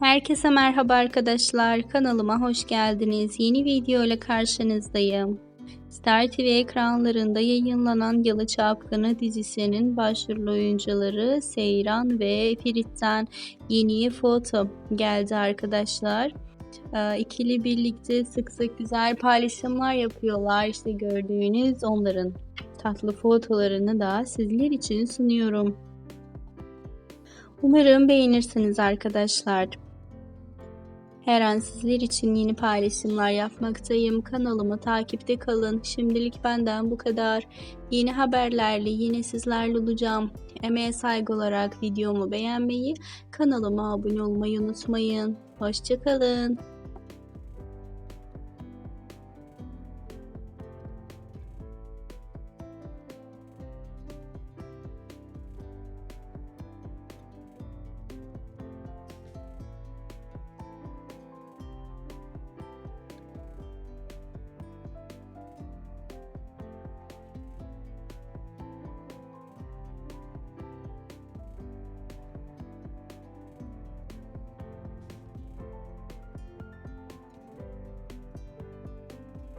Herkese merhaba arkadaşlar. Kanalıma hoş geldiniz. Yeni video ile karşınızdayım. Star TV ekranlarında yayınlanan Yalı Çapkını dizisinin başrol oyuncuları Seyran ve Ferit'ten yeni foto geldi arkadaşlar. Ee, İkili birlikte sık sık güzel paylaşımlar yapıyorlar. İşte gördüğünüz onların tatlı fotolarını da sizler için sunuyorum. Umarım beğenirsiniz arkadaşlar. Her an sizler için yeni paylaşımlar yapmaktayım. Kanalımı takipte kalın. Şimdilik benden bu kadar. Yeni haberlerle yine sizlerle olacağım. Emeğe saygı olarak videomu beğenmeyi, kanalıma abone olmayı unutmayın. Hoşçakalın.